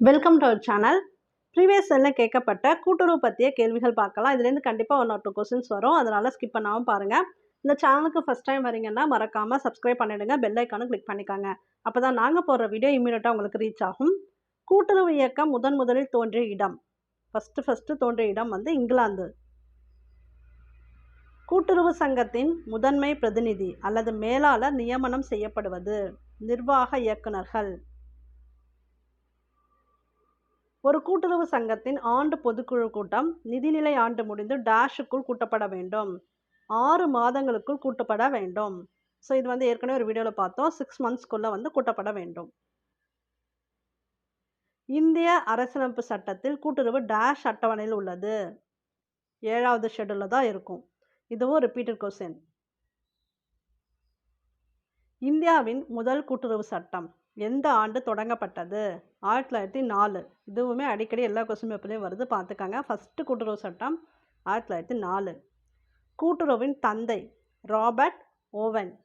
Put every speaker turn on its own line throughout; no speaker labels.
Welcome to our channel previous செல்லில் கேட்கப்பட்ட கூட்டுறவு பற்றிய கேள்விகள் பார்க்கலாம். இதுலேருந்து கண்டிப்பாக ஒன் ஆர் டூ கொஸ்டின்ஸ் வரும். அதனால் ஸ்கிப் பண்ணாமல் பாருங்கள் இந்த சேனலுக்கு ஃபஸ்ட் டைம் வரீங்கன்னா மறக்காமல் சப்ஸ்கிரைப் பண்ணிவிடுங்க பெல் ஐக்கானும் கிளிக் பண்ணிக்காங்க. அப்போ தான் நாங்கள் போடுற வீடியோ இம்மீடியட்டாக உங்களுக்கு ரீச் ஆகும். கூட்டுறவு இயக்கம் முதன் முதலில் தோன்றிய இடம். ஃபஸ்ட்டு ஃபஸ்ட்டு தோன்றிய இடம் வந்து இங்கிலாந்து. கூட்டுறவு சங்கத்தின் முதன்மை பிரதிநிதி அல்லது மேலாளர் நியமனம் செய்யப்படுவது நிர்வாக இயக்குனர்கள் ஒரு கூட்டுறவு சங்கத்தின் ஆண்டு பொதுக்குழு கூட்டம் நிதிநிலை ஆண்டு முடிந்து டேஷுக்குள் கூட்டப்பட வேண்டும். ஆறு மாதங்களுக்குள் கூட்டப்பட வேண்டும். ஸோ இது வந்து ஏற்கனவே ஒரு வீடியோவில் பார்த்தோம். சிக்ஸ் மந்த்ஸ்க்குள்ளே வந்து கூட்டப்பட வேண்டும். இந்திய அரசியலமைப்பு சட்டத்தில் கூட்டுறவு டேஷ் அட்டவணையில் உள்ளது. ஏழாவது ஷெடியூலில் தான் இருக்கும். இதுவும் ரிப்பீட்டட் கொஸ்டின் இந்தியாவின் முதல் கூட்டுறவு சட்டம். எந்த ஆண்டு தொடங்கப்பட்டது? ஆயிரத்தி தொள்ளாயிரத்தி நாலு. இதுவுமே அடிக்கடி எல்லா கொஸ்டின் பேப்பர்லேயும் வருது. பார்த்துக்கங்க. ஃபஸ்ட்டு கூட்டுறவு சட்டம் ஆயிரத்தி தொள்ளாயிரத்தி நாலு. கூட்டுறவின் தந்தை ராபர்ட் ஓவன்.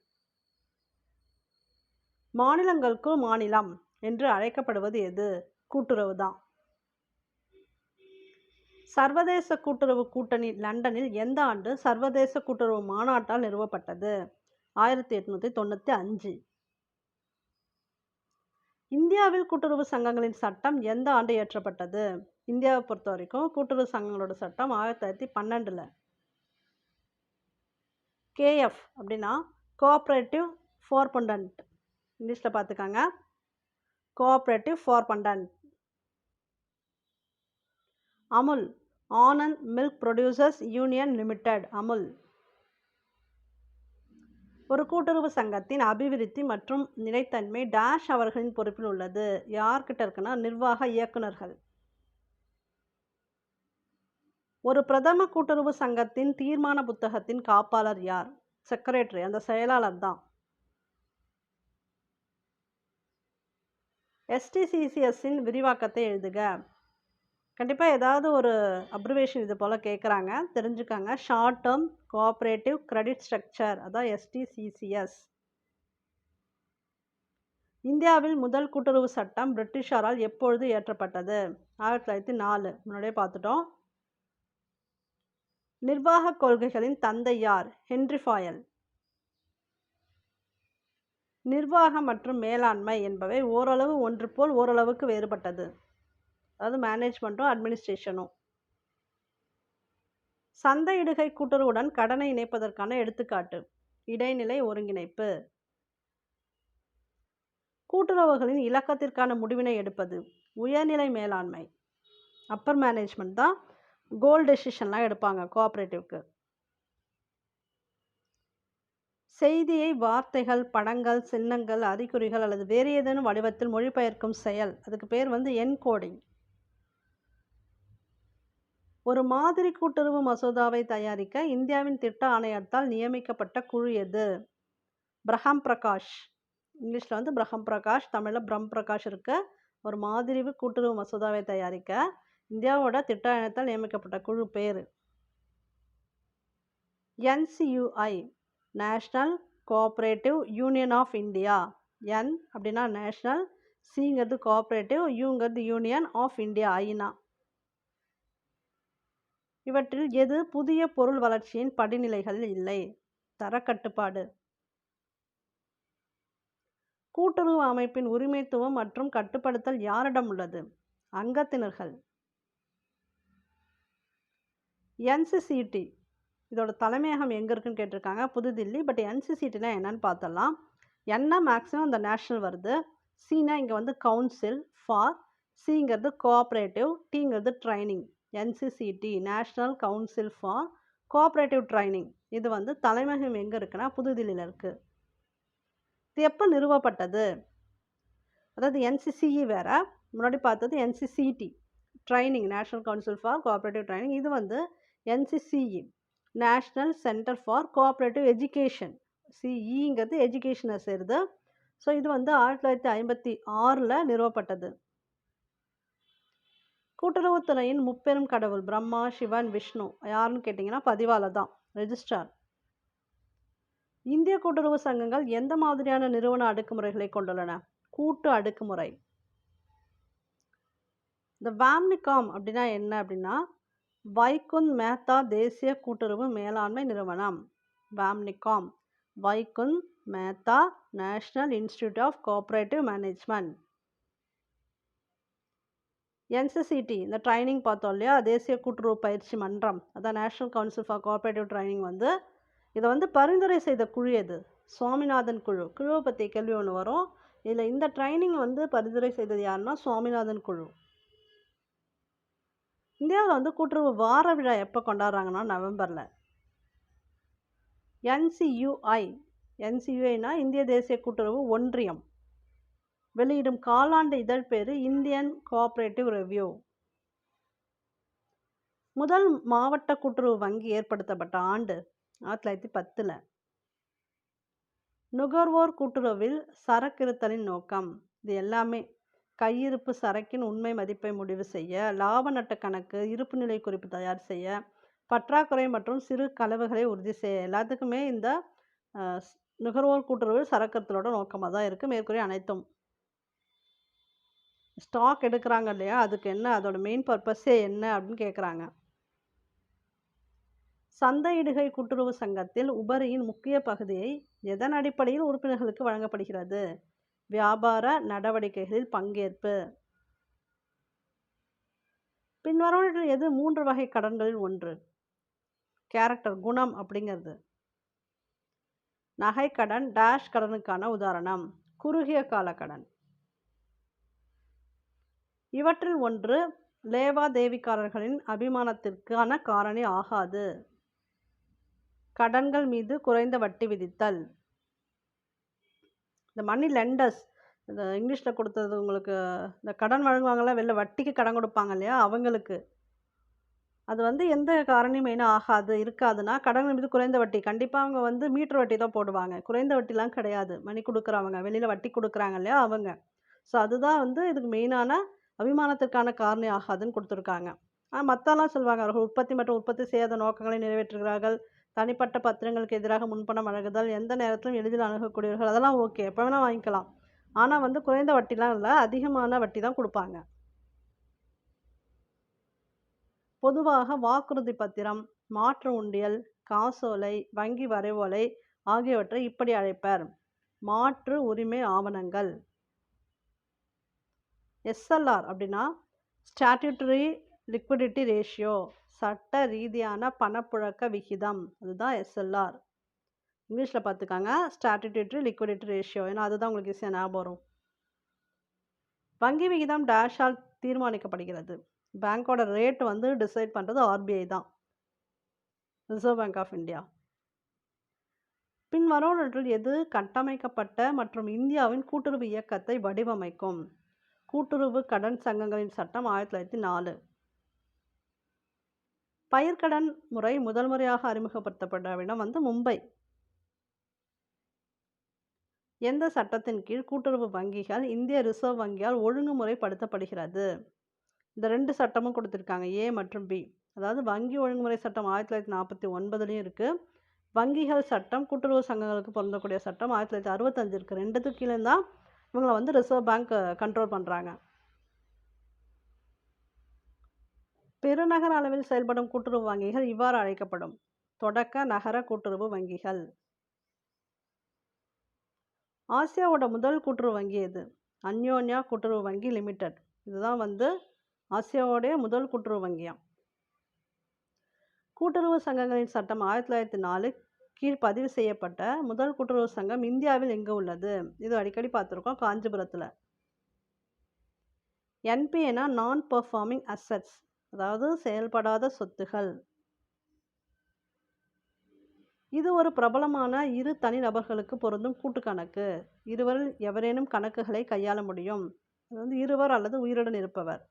மாநிலங்களுக்கு மாநிலம் என்று அழைக்கப்படுவது எது? கூட்டுறவு தான். சர்வதேச கூட்டுறவு கூட்டணி லண்டனில் எந்த ஆண்டு சர்வதேச கூட்டுறவு மாநாட்டால் நிறுவப்பட்டது? ஆயிரத்தி எட்நூற்றி தொண்ணூற்றி அஞ்சு. இந்தியாவில் கூட்டுறவு சங்கங்களின் சட்டம் எந்த ஆண்டு இயற்றப்பட்டது? இந்தியாவை பொறுத்த வரைக்கும் கூட்டுறவு சங்கங்களோட சட்டம் ஆயிரத்தி தொள்ளாயிரத்தி பன்னெண்டில். கேஎஃப் அப்படின்னா கோஆப்ரேட்டிவ் ஃபோர்பண்டன்ட் இங்கிலீஷில் பார்த்துக்காங்க cooperative ஃபோர்பண்டன்ட் Amul Anand milk producers union limited Amul. ஒரு கூட்டுறவு சங்கத்தின் அபிவிருத்தி மற்றும் நிலைத்தன்மை டேஷ் அவர்களின் பொறுப்பில் உள்ளது. யார்கிட்ட இருக்குன்னா நிர்வாக இயக்குநர்கள். ஒரு பிரதம கூட்டுறவு சங்கத்தின் தீர்மான புத்தகத்தின் காப்பாளர் யார்? செக்ரட்டரி அந்த செயலாளர் தான். எஸ்டிசிசிஎஸ்ஸின் விரிவாக்கத்தை எழுதுக. கண்டிப்பாக ஏதாவது ஒரு அப்ரிவேஷன் இது போல் கேட்குறாங்க தெரிஞ்சுக்கோங்க. Short term cooperative credit structure அதான் எஸ்டிசிசிஎஸ் இந்தியாவில் முதல் கூட்டுறவு சட்டம் பிரிட்டிஷாரால் எப்பொழுது இயற்றப்பட்டது? ஆயிரத்தி தொள்ளாயிரத்தி நாலு. முன்னாடியே பார்த்துட்டோம். நிர்வாக கொள்கைகளின் தந்தை யார்? Henri Fayol. நிர்வாகம் மற்றும் மேலாண்மை என்பவை ஓரளவு ஒன்று போல் ஓரளவுக்கு வேறுபட்டது. அதாவது மேனேஜ்மெண்ட்டும் அட்மினிஸ்ட்ரேஷனும் சந்தையிடுகை கூட்டுறவுடன் கடனை இணைப்பதற்கான எடுத்துக்காட்டு இடைநிலை ஒருங்கிணைப்பு. கூட்டுறவுகளின் இலக்கத்திற்கான முடிவினை எடுப்பது உயர்நிலை மேலாண்மை. அப்பர் மேனேஜ்மெண்ட் தான் கோல் டெசிஷன்லாம் எடுப்பாங்க கோஆப்ரேட்டிவ்க்கு செய்தியை வார்த்தைகள் படங்கள் சின்னங்கள் அறிகுறிகள் அல்லது வேறு ஏதேனும் வடிவத்தில் மொழிபெயர்க்கும் செயல் அதுக்கு பேர் வந்து என்கோடிங் ஒரு மாதிரி கூட்டுறவு மசோதாவை தயாரிக்க இந்தியாவின் திட்ட ஆணையத்தால் நியமிக்கப்பட்ட குழு எது? பிரஹம் பிரகாஷ். இங்கிலீஷில் வந்து பிரஹம் பிரகாஷ் தமிழில் பிரம் பிரகாஷ் இருக்கு. ஒரு மாதிரி கூட்டுறவு மசோதாவை தயாரிக்க இந்தியாவோட திட்ட ஆணையத்தால் நியமிக்கப்பட்ட குழு பேர்? NCUI national cooperative union of India. N அப்படின்னா நேஷ்னல் சிங்கிறது கோஆப்ரேட்டிவ் யூங்கிறது யூனியன் ஆஃப் இந்தியா ஐநா இவற்றில் எது புதிய பொருள் வளர்ச்சியின் படிநிலைகளில் இல்லை? தரக்கட்டுப்பாடு. கூட்டுறவு அமைப்பின் உரிமைத்துவம் மற்றும் கட்டுப்படுத்தல் யாரிடம் உள்ளது? அங்கத்தினர்கள். என்சிசிடி. இதோட தலைமையகம் எங்கே இருக்குன்னு கேட்டிருக்காங்க. புதுதில்லி. பட் என்சிசிடினா என்னன்னு பார்த்தலாம். என்ன மேக்ஸிமம் இந்த நேஷ்னல் வருது? சீனா இங்கே வந்து கவுன்சில் ஃபார் சிங்கிறது cooperative டீங்கிறது training NCCT national council for cooperative training இது வந்து தலைமையகம் எங்கே இருக்குன்னா புதுதில்லியில் இருக்குது இது எப்போ நிறுவப்பட்டது? அதாவது என்சிசிஇ வேறு முன்னாடி பார்த்தது NCCT training national council for cooperative training இது வந்து NCCE national centre for cooperative education சிஇங்கிறது எஜுகேஷனை சேருது ஸோ இது வந்து ஆயிரத்தி தொள்ளாயிரத்தி ஐம்பத்தி ஆறில் நிறுவப்பட்டது. கூட்டுறவுத்துறையின் முப்பெரும் கடவுள் பிரம்மா சிவன் விஷ்ணு யாருன்னு கேட்டிங்கன்னா பதிவாளர் தான் ரெஜிஸ்ட்ரார் இந்திய கூட்டுறவு சங்கங்கள் எந்த மாதிரியான நிறுவன அடுக்குமுறைகளை கொண்டுள்ளன? கூட்டு அடுக்குமுறை. இந்த வேம்னிகாம் அப்படின்னா என்ன அப்படின்னா வைகுந்த் மேத்தா தேசிய கூட்டுறவு மேலாண்மை நிறுவனம் VAMNICOM Vaikunth Mehta national institute of cooperative management NCCT இந்த ட்ரைனிங் பார்த்தோம் இல்லையா? தேசிய கூட்டுறவு பயிற்சி மன்றம். அதான் national council for cooperative training வந்து. இதை வந்து பரிந்துரை செய்த குழு எது? சுவாமிநாதன் குழு. குழுவை பற்றி கேள்வி ஒன்று வரும். இதில் இந்த ட்ரைனிங் வந்து பரிந்துரை செய்தது யாருன்னா சுவாமிநாதன் குழு. இந்தியாவில் வந்து கூட்டுறவு வார விழா எப்போ கொண்டாடுறாங்கன்னா நவம்பரில். என்சியுஐ. என்சியுஐனா இந்திய தேசிய கூட்டுறவு ஒன்றியம். வெளியிடும் காலாண்டு இதழ் பேர் இந்தியன் கோஆப்ரேட்டிவ் ரிவ்யூ முதல் மாவட்ட கூட்டுறவு வங்கி ஏற்படுத்தப்பட்ட ஆண்டு ஆயிரத்தி தொள்ளாயிரத்தி பத்தில். நுகர்வோர் கூட்டுறவில் சரக்கிருத்தலின் நோக்கம். இது எல்லாமே கையிருப்பு சரக்கின் உண்மை மதிப்பை முடிவு செய்ய லாப நட்ட கணக்கு இருப்பு நிலை குறிப்பு தயார் செய்ய பற்றாக்குறை மற்றும் சிறு கலவுகளை உறுதி செய்ய எல்லாத்துக்குமே இந்த நுகர்வோர் கூட்டுறவில் சரக்கிருத்தலோட நோக்கமாக தான் இருக்குது மேற்கூறிய அனைத்தும் ஸ்டாக் எடுக்கிறாங்க இல்லையா? அதுக்கு என்ன அதோட மெயின் பர்பஸே என்ன அப்படின்னு கேட்குறாங்க சந்தையிடுகை கூட்டுறவு சங்கத்தில் உபரியின் முக்கிய பகுதியை எதன் அடிப்படையில் உறுப்பினர்களுக்கு வழங்கப்படுகிறது? வியாபார நடவடிக்கைகளில் பங்கேற்பு. பின்வருவனவற்றில் எது? மூன்று வகை கடன்களில் ஒன்று. கேரக்டர் குணம் அப்படிங்கிறது. நகைக்கடன் டேஷ் கடனுக்கான உதாரணம். குறுகிய கால கடன். இவற்றில் ஒன்று லேவாதேவிக்காரர்களின் அபிமானத்திற்கான காரணி ஆகாது. கடன்கள் மீது குறைந்த வட்டி விதித்தல். இந்த மணி லெண்டர்ஸ் இந்த இங்கிலீஷில் கொடுத்தது உங்களுக்கு இந்த கடன் வழங்குவாங்கள்ல வெளில வட்டிக்கு கடன் கொடுப்பாங்க இல்லையா அவங்களுக்கு. அது வந்து எந்த காரணியும் மெயினாக ஆகாது இருக்காதுன்னா கடன் மீது குறைந்த வட்டி. கண்டிப்பாக அவங்க வந்து மீட்டர் வட்டி தான் போடுவாங்க. குறைந்த வட்டிலாம் கிடையாது. மணி கொடுக்குறவங்க வெளியில் வட்டி கொடுக்குறாங்க இல்லையா அவங்க. ஸோ அதுதான் வந்து இதுக்கு மெயினான அபிமானத்திற்கான காரணி ஆகாதுன்னு கொடுத்துருக்காங்க. ஆனால் மற்றெல்லாம் சொல்லுவாங்க அவர்கள் உற்பத்தி மற்றும் உற்பத்தி செய்யாத நோக்கங்களை நிறைவேற்றுகிறார்கள். தனிப்பட்ட பத்திரங்களுக்கு எதிராக முன்பணம் வழங்குதல் எந்த நேரத்திலும் எளிதில் அணுகக்கூடியவர்கள் அதெல்லாம் ஓகே எப்போ வேணால் வாங்கிக்கலாம். ஆனால் வந்து குறைந்த வட்டிலாம் இல்லை அதிகமான வட்டி தான் கொடுப்பாங்க. பொதுவாக வாக்குறுதி பத்திரம் மாற்று உண்டியல் காசோலை வங்கி வரைவோலை ஆகியவற்றை இப்படி அழைப்பர். மாற்று உரிமை ஆவணங்கள். எஸ்எல்ஆர் அப்படின்னா ஸ்டாட்யூட்டரி லிக்விடிட்டி ரேஷியோ சட்ட ரீதியான பணப்புழக்க விகிதம். அதுதான் எஸ்எல்ஆர். இங்கிலீஷில் பார்த்துக்காங்க ஸ்டாட்யூட்டரி லிக்விடிட்டி ரேஷியோ. ஏன்னா அதுதான் உங்களுக்கு ஈஸியாக ஞாபகம் வரும். வங்கி விகிதம் டேஷால் தீர்மானிக்கப்படுகிறது. பேங்க்கோட ரேட் வந்து டிசைட் பண்ணுறது ஆர்பிஐ தான். ரிசர்வ் பேங்க் ஆஃப் இந்தியா பின்வருவனற்றில் எது கட்டமைக்கப்பட்ட மற்றும் இந்தியாவின் கூட்டுறவு இயக்கத்தை வடிவமைக்கும்? கூட்டுறவு கடன் சங்கங்களின் சட்டம் ஆயிரத்தி தொள்ளாயிரத்தி நாலு. பயிர்க்கடன் முறை முதல் முறையாக அறிமுகப்படுத்தப்பட்ட இடம் வந்து மும்பை. எந்த சட்டத்தின் கீழ் கூட்டுறவு வங்கிகள் இந்திய ரிசர்வ் வங்கியால் ஒழுங்குமுறைப்படுத்தப்படுகிறது? இந்த ரெண்டு சட்டமும் கொடுத்துருக்காங்க ஏ மற்றும் பி. அதாவது வங்கி ஒழுங்குமுறை சட்டம் ஆயிரத்தி தொள்ளாயிரத்தி நாற்பத்தி ஒன்பதுலேயும் இருக்குது வங்கிகள் சட்டம் கூட்டுறவு சங்கங்களுக்கு பொருந்தக்கூடிய சட்டம் ஆயிரத்தி தொள்ளாயிரத்தி அறுபத்தஞ்சு இருக்குது ரெண்டுத்துக்கு கீழே தான் இவங்களை வந்து ரிசர்வ் பேங்க் கண்ட்ரோல் பண்ணுறாங்க பெருநகர அளவில் செயல்படும் கூட்டுறவு வங்கிகள் இவ்வாறு அழைக்கப்படும். தொடக்க நகர கூட்டுறவு வங்கிகள். ஆசியாவோட முதல் கூட்டுறவு வங்கி எது? அன்யோன்யா கூட்டுறவு வங்கி லிமிடெட் இதுதான் வந்து ஆசியாவோடைய முதல் கூட்டுறவு வங்கியாம். கூட்டுறவு சங்கங்களின் சட்டம் ஆயிரத்தி தொள்ளாயிரத்தி நாலு கீழ் பதிவு செய்யப்பட்ட முதல் கூட்டுறவு சங்கம் இந்தியாவில் எங்கே உள்ளது? இது அடிக்கடி பார்த்துருக்கோம் காஞ்சிபுரத்தில். என்பிஏனா நான் பர்ஃபார்மிங் அசட்ஸ் அதாவது செயல்படாத சொத்துகள் இது ஒரு பிரபலமான இரு தனிநபர்களுக்கு பொருந்தும் கூட்டு கணக்கு. இருவரில் எவரேனும் கணக்குகளை கையாள முடியும். அது வந்து இருவர் அல்லது உயிருடன் இருப்பவர்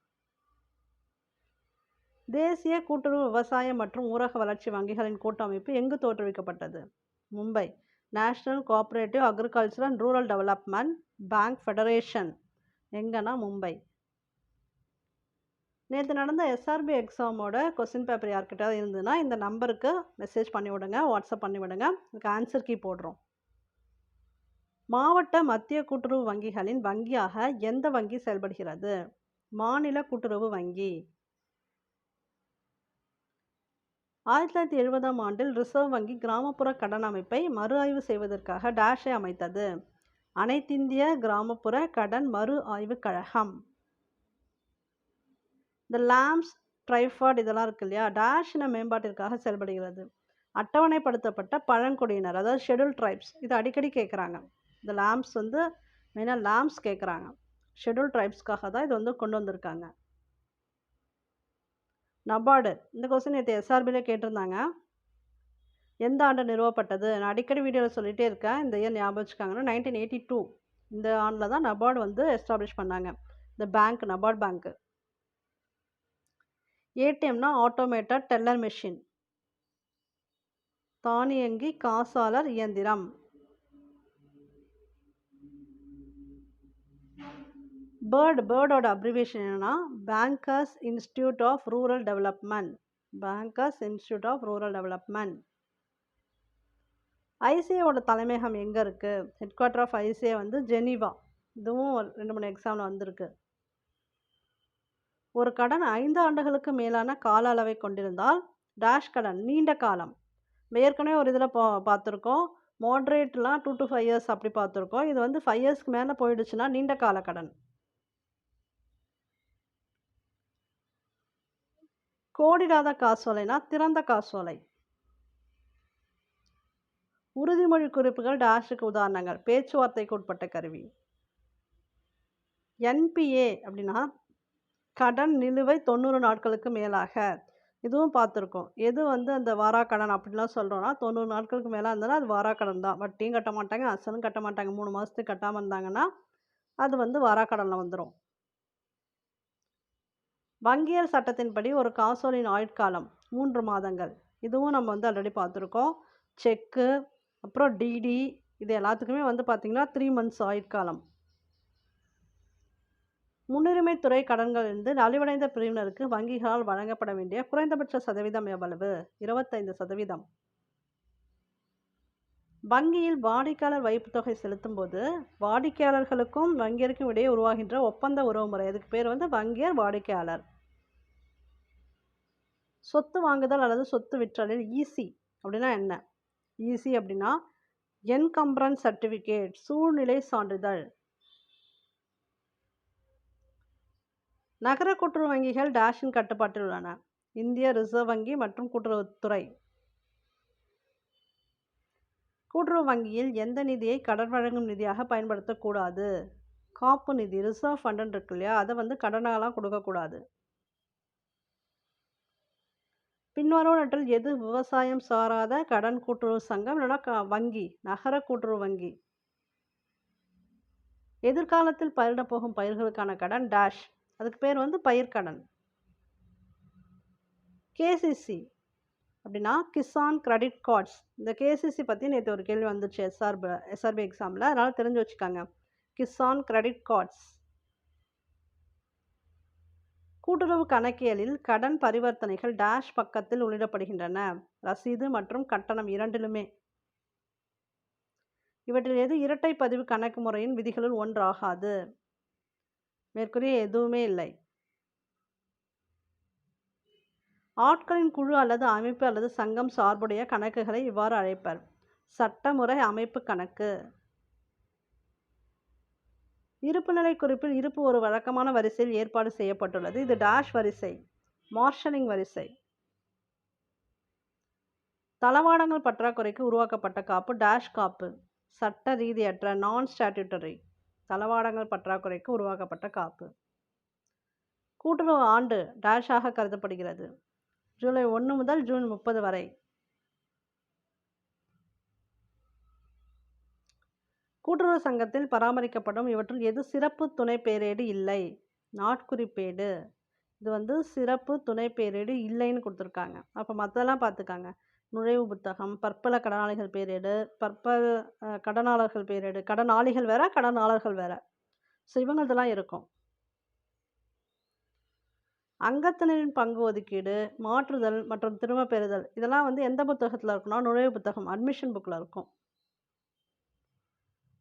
தேசிய கூட்டுறவு விவசாய மற்றும் ஊரக வளர்ச்சி வங்கிகளின் கூட்டமைப்பு எங்கு தோற்றுவிக்கப்பட்டது? Mumbai. National cooperative agriculture and rural development bank federation எங்கன்னா மும்பை. நேற்று நடந்த எஸ்ஆர்பி எக்ஸாமோட கொஸ்டின் பேப்பர் யார்கிட்ட இருந்ததுன்னா இந்த நம்பருக்கு மெசேஜ் பண்ணி விடுங்க வாட்ஸ்அப் பண்ணி விடுங்க. இதுக்கு ஆன்சர் கீ போடுறோம். மாவட்ட மத்திய கூட்டுறவு வங்கிகளின் வங்கியாக எந்த வங்கி செயல்படுகிறது? மாநில கூட்டுறவு வங்கி. ஆயிரத்தி தொள்ளாயிரத்தி எழுபதாம் ஆண்டில் ரிசர்வ் வங்கி கிராமப்புற கடன் அமைப்பை மறு ஆய்வு செய்வதற்காக டேஷை அமைத்தது. அனைத்திந்திய கிராமப்புற கடன் மறு ஆய்வுக் கழகம். இந்த லேம்ஸ் ட்ரைஃபாட் இதெல்லாம் இருக்கு இல்லையா? டேஷ் இன மேம்பாட்டிற்காக செயல்படுகிறது. அட்டவணைப்படுத்தப்பட்ட பழங்குடியினர் அதாவது ஷெடியூல் ட்ரைப்ஸ் இது அடிக்கடி கேட்குறாங்க இந்த லேம்ப்ஸ் வந்து மெயினாக லேம்ப்ஸ் கேட்குறாங்க ஷெட்யூல் ட்ரைப்ஸ்க்காக தான் இது வந்து கொண்டு வந்திருக்காங்க. நபார்டு. இந்த கொஸ்டின் நேற்று எஸ்ஆர்பியில் கேட்டிருந்தாங்க. எந்த ஆண்டு நிறுவப்பட்டது? நான் அடிக்கடி வீடியோவில் சொல்லிகிட்டே இருக்கேன். இந்த இயர் ஞாபகம் வச்சுக்காங்கன்னா நைன்டீன் எயிட்டி டூ இந்த ஆண்டில் தான் நபார்டு வந்து எஸ்டாப்ளிஷ் பண்ணாங்க. இந்த பேங்க் நபார்டு பேங்க்கு ஏடிஎம்னா ஆட்டோமேட்டட் டெல்லர் மெஷின் தானியங்கி காசாளர் இயந்திரம். பேர்டு பேர்டோட அப்ரிவேஷன் என்னென்னா bankers institute of rural development bankers institute of rural development ஐசிஏவோட தலைமையகம் எங்கே இருக்குது ஹெட் குவார்ட்டர் ஆஃப் ஐசிஏ வந்து ஜெனீவா. இதுவும் ரெண்டு மூணு எக்ஸாமில் வந்திருக்கு. ஒரு கடன் ஐந்து ஆண்டுகளுக்கு மேலான கால அளவை கொண்டிருந்தால் டேஷ் கடன் நீண்ட காலம். ஏற்கனவே ஒரு இதில் பா பார்த்துருக்கோம். மாட்ரேட்லாம் டூ டு ஃபைவ் இயர்ஸ் அப்படி பார்த்துருக்கோம். இது வந்து ஃபைவ் இயர்ஸ்க்கு மேலே போயிடுச்சுன்னா நீண்ட கால கடன். கோடிடாத காசோலைனா திறந்த காசோலை. உறுதிமொழி குறிப்புகள் டாஷுக்கு உதாரணங்கள். பேச்சுவார்த்தைக்கு உட்பட்ட கருவி. என்பிஏ அப்படின்னா கடன் நிலுவை தொண்ணூறு நாட்களுக்கு மேலாக. இதுவும் பார்த்துருக்கோம். எது வந்து அந்த வாராக்கடன் அப்படிலாம் சொல்கிறோன்னா தொண்ணூறு நாட்களுக்கு மேலே இருந்ததுன்னா அது வாராக்கடன் தான். வட்டியும் கட்ட மாட்டாங்க அசலும் கட்ட மாட்டாங்க. மூணு மாதத்துக்கு கட்டாமல் இருந்தாங்கன்னா அது வந்து வாராக்கடனில் வந்துடும் வங்கியல் சட்டத்தின்படி ஒரு காசோலின் ஆயுட்காலம் மூன்று மாதங்கள். இதுவும் நம்ம வந்து ஆல்ரெடி பார்த்துருக்கோம். செக்கு அப்புறம் டிடி இது எல்லாத்துக்குமே வந்து பார்த்திங்கன்னா த்ரீ மந்த்ஸ் ஆயுட்காலம். முன்னுரிமை துறை கடன்களிலிருந்து நலிவடைந்த பிரிவினருக்கு வங்கிகளால் வழங்கப்பட வேண்டிய குறைந்தபட்ச சதவீதம் எவ்வளவு? இருபத்தைந்து சதவீதம். வங்கியில் வாடிக்கையாளர் வைப்பு தொகை செலுத்தும் போது வாடிக்கையாளர்களுக்கும் வங்கியருக்கும் இடையே உருவாகின்ற ஒப்பந்த உறவுமுறை அதுக்கு பேர் வந்து வங்கியர் வாடிக்கையாளர். சொத்து வாங்குதல் அல்லது சொத்து விற்றலில் ஈசி அப்படின்னா என்ன? ஈசி அப்படின்னா என்கம்ப்ரன்ஸ் சர்டிஃபிகேட் சூழ்நிலை சான்றிதழ். நகர கூட்டுறவு வங்கிகள் டேஷின் கட்டுப்பாட்டில் உள்ளன. இந்திய ரிசர்வ் வங்கி மற்றும் கூட்டுறவுத்துறை கூட்டுறவு வங்கியில் எந்த நிதியை கடன் வழங்கும் நிதியாக பயன்படுத்தக்கூடாது? காப்பு நிதி ரிசர்வ் ஃபண்டுன்னு இருக்கு இல்லையா? அதை வந்து கடனாலாம் கொடுக்கக்கூடாது. பின்வருவனற்றில் எது விவசாயம் சாராத கடன் கூட்டுறவு சங்கம் இல்லைன்னா க வங்கி நகர கூட்டுறவு வங்கி? எதிர்காலத்தில் பயிரிடப் போகும் பயிர்களுக்கான கடன் டேஷ் அதுக்கு பேர் வந்து பயிர்க்கடன். கேசிசி அப்படின்னா கிசான் கிரெடிட் கார்ட்ஸ் இந்த கேசிசி பற்றி நேற்று ஒரு கேள்வி வந்துச்சு எஸ்ஆர்பி எஸ்ஆர்பி எக்ஸாமில் அதனால் தெரிஞ்சு வச்சுக்கோங்க. கிசான் கிரெடிட் கார்ட்ஸ் கூட்டுறவு கணக்கியலில் கடன் பரிவர்த்தனைகள் டேஷ் பக்கத்தில் உள்ளிடப்படுகின்றன. ரசீது மற்றும் கட்டணம் இரண்டிலுமே. இவற்றில் எது இரட்டை பதிவு கணக்கு முறையின் விதிகளுள் ஒன்றாகாது? மேற்கூறிய எதுவுமே இல்லை. ஆட்களின் குழு அல்லது அமைப்பு அல்லது சங்கம் சார்புடைய கணக்குகளை இவ்வாறு அழைப்பர். சட்டமுறை அமைப்பு கணக்கு. இருப்புநிலை குறிப்பில் இருப்பு ஒரு வழக்கமான வரிசையில் ஏற்பாடு செய்யப்பட்டுள்ளது. இது டேஷ் வரிசை மார்ஷலிங் வரிசை. தளவாடங்கள் பற்றாக்குறைக்கு உருவாக்கப்பட்ட காப்பு டேஷ் காப்பு. சட்ட ரீதியற்ற நான் ஸ்டாட்யூட்டரி தளவாடங்கள் பற்றாக்குறைக்கு உருவாக்கப்பட்ட காப்பு. கூட்டுறவு ஆண்டு டேஷாக கருதப்படுகிறது. ஜூலை ஒன்று முதல் ஜூன் முப்பது வரை. கூட்டுறவு சங்கத்தில் பராமரிக்கப்படும் இவற்றில் எது சிறப்பு துணை பேரேடு இல்லை? நாட்குறிப்பேடு. இது வந்து சிறப்பு துணை பேரேடு இல்லைன்னு கொடுத்துருக்காங்க. அப்போ மற்றெல்லாம் பார்த்துக்காங்க நுழைவு புத்தகம் பற்பல கடனாளிகள் பேரேடு பற்பல கடனாளர்கள் பேரேடு. கடனாளிகள் வேற கடனாளர்கள் வேற. ஸோ இவங்களதெல்லாம் இருக்கும். அங்கத்தினரின் பங்கு ஒதுக்கீடு மாற்றுதல் மற்றும் திரும்ப பெறுதல். இதெல்லாம் வந்து எந்த புத்தகத்தில் இருக்குன்னா நுழைவு புத்தகம் அட்மிஷன் புக்கில் இருக்கும்.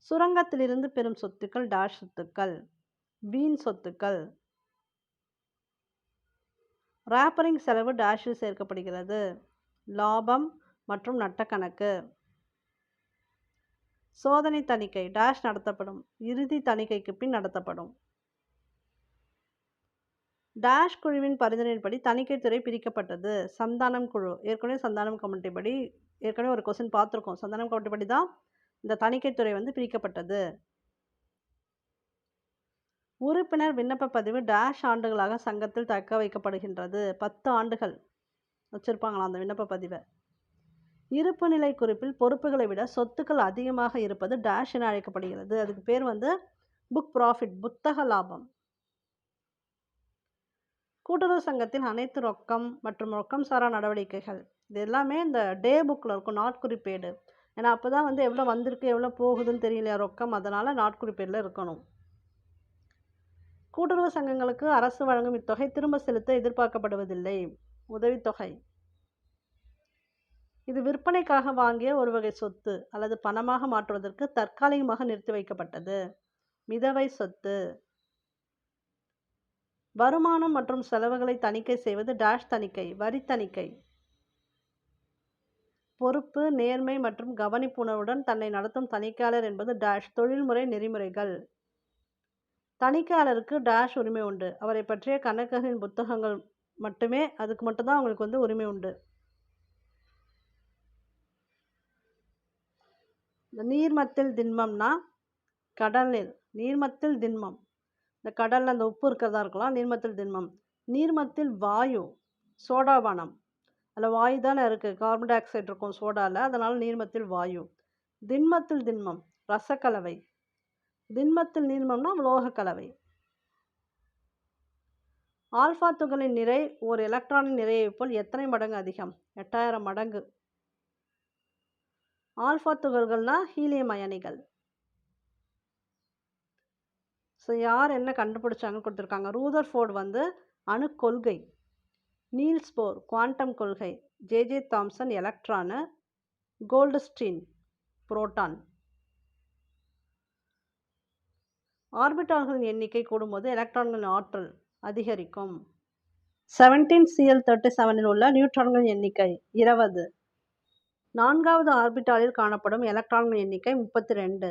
சுரங்கத்திலிருந்து பெறும் சொத்துக்கள் டேஷ் சொத்துக்கள். வீண் சொத்துக்கள். ராப்பரிங் செலவு டாஷில் சேர்க்கப்படுகிறது. லாபம் மற்றும் நட்டக்கணக்கு. சோதனை தணிக்கை டேஷ் நடத்தப்படும். இறுதி தணிக்கைக்கு பின் நடத்தப்படும். டேஷ் குழுவின் பரிந்துரையின்படி தணிக்கைத்துறை பிரிக்கப்பட்டது. சந்தானம் குழு. ஏற்கனவே சந்தானம் கமிட்டி படி ஏற்கனவே ஒரு கொஸ்டின் பார்த்துருக்கோம். சந்தானம் கமிட்டி படி தான் இந்த தணிக்கைத்துறை வந்து பிரிக்கப்பட்டது. உறுப்பினர் விண்ணப்ப பதிவு டேஷ் ஆண்டுகளாக சங்கத்தில் தக்க வைக்கப்படுகின்றது. பத்து ஆண்டுகள் வச்சுருப்பாங்களாம் அந்த விண்ணப்ப பதிவை? இருப்பு நிலை குறிப்பில் பொறுப்புகளை விட சொத்துக்கள் அதிகமாக இருப்பது டேஷ் என அழைக்கப்படுகிறது. அதுக்கு பேர் வந்து புக் ப்ராஃபிட் புத்தக லாபம். கூட்டுறவு சங்கத்தின் அனைத்து ரொக்கம் மற்றும் ரொக்கம் சாரா நடவடிக்கைகள். இது எல்லாமே இந்த டே புக்கில் இருக்கும் நாட்குறிப்பேடு. ஏன்னா அப்போ தான் வந்து எவ்வளோ வந்திருக்கு எவ்வளோ போகுதுன்னு தெரியலையா ரொக்கம்? அதனால் நாட்குறிப்பேடில் இருக்கணும். கூட்டுறவு சங்கங்களுக்கு அரசு வழங்கும் இத்தொகை திரும்ப செலுத்த எதிர்பார்க்கப்படுவதில்லை. உதவித்தொகை. இது விற்பனைக்காக வாங்கிய ஒரு வகை சொத்து அல்லது பணமாக மாற்றுவதற்கு தற்காலிகமாக நிறுத்தி வைக்கப்பட்டது. மிதவை சொத்து. வருமானம் மற்றும் செலவுகளை தணிக்கை செய்வது டேஷ் தணிக்கை வரி தணிக்கை. பொறுப்பு நேர்மை மற்றும் கவனிப்புணர்வுடன் தன்னை நடத்தும் தணிக்கையாளர் என்பது டேஷ் தொழில்முறை நெறிமுறைகள். தணிக்கையாளருக்கு டேஷ் உரிமை உண்டு. அவரை பற்றிய கணக்குகளின் புத்தகங்கள் மட்டுமே அதுக்கு மட்டும்தான் அவங்களுக்கு வந்து உரிமை உண்டு. நீர்மத்தில் திண்மம்னா கடல் நீர் நீர்மத்தில் திண்மம். இந்த கடலில் அந்த உப்பு இருக்கிறதா இருக்கலாம் நீர்மத்தில் திண்மம். நீர்மத்தில் வாயு சோடாபானம் அதில் வாயு தானே இருக்குது கார்பன் டை ஆக்சைடு இருக்கும் சோடாவில் அதனால் நீர்மத்தில் வாயு. திண்மத்தில் திண்மம் ரசக்கலவை. திண்மத்தில் நீர்மம்னா உலோக கலவை ஆல்ஃபா துகளின் நிறை ஒரு எலக்ட்ரானின் நிறையை போல் எத்தனை மடங்கு அதிகம்? எட்டாயிரம் மடங்கு. ஆல்ஃபா துகள்கள்னால் ஹீலியம் அயனிகள். ஸோ யார் என்ன கண்டுபிடிச்சாங்கன்னு கொடுத்துருக்காங்க. ரூதர் ஃபோர்டு வந்து அணு கொள்கை நீல்ஸ் போர் குவாண்டம் கொள்கை JJ Thomson electron Goldstein proton. ஆர்பிட்டால்களின் எண்ணிக்கை கூடும்போது எலக்ட்ரான்களின் ஆற்றல் அதிகரிக்கும். செவன்டீன் சிஎல் தேர்ட்டி செவனில் உள்ள நியூட்ரான்களின் எண்ணிக்கை இருபது. நான்காவது ஆர்பிட்டாலில் காணப்படும் எலக்ட்ரான்களின் எண்ணிக்கை முப்பத்தி ரெண்டு.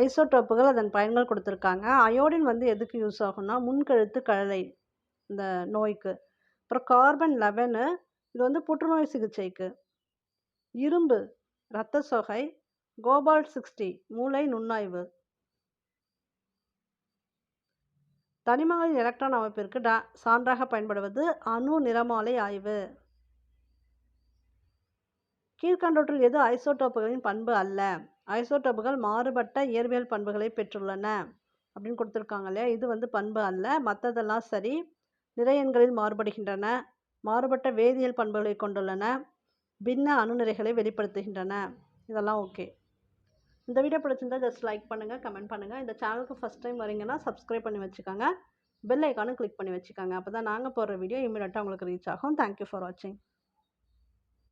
ஐசோடோப்புகள் அதன் பயன்கள் கொடுத்துருக்காங்க. அயோடின் வந்து எதுக்கு யூஸ் ஆகும்னா முன்கழுத்து கழலை இந்த நோய்க்கு. அப்புறம் கார்பன் லெவனு இது வந்து புற்றுநோய் சிகிச்சைக்கு. இரும்பு இரத்த சொகை கோபால் சிக்ஸ்டி மூளை நுண்ணாய்வு. தனிமங்களின் எலக்ட்ரான் அமைப்பிற்கு டா சான்றாக பயன்படுவது அணு நிறமாலை ஆய்வு. கீழ்கண்டவற்றில் எது ஐசோடோப்புகளின் பண்பு அல்ல? ஐசோடோப்புகள் மாறுபட்ட இயற்பியல் பண்புகளை பெற்றுள்ளன அப்படின்னு கொடுத்துருக்காங்க இல்லையா? இது வந்து பண்பு அல்ல மற்றதெல்லாம் சரி நிறை எண்களில் மாறுபடுகின்றன மாறுபட்ட வேதியியல் பண்புகளை கொண்டுள்ளன பின்ன அணுநிறைகளை வெளிப்படுத்துகின்றன. இதெல்லாம் ஓகே. இந்த வீடியோ பிடிச்சிருந்தா ஜஸ்ட் லைக் பண்ணுங்கள் கமெண்ட் பண்ணுங்கள் இந்த சேனலுக்கு ஃபஸ்ட் டைம் வரீங்கன்னா சப்ஸ்கிரைப் பண்ணி வச்சுக்கோங்க. பெல் ஐக்கானும் கிளிக் பண்ணி வச்சுக்கோங்க. அப்போ தான் நாங்கள் போடுற வீடியோ இமீடியட்டாக உங்களுக்கு ரீச் ஆகும். தேங்க்யூ ஃபார் வாட்சிங்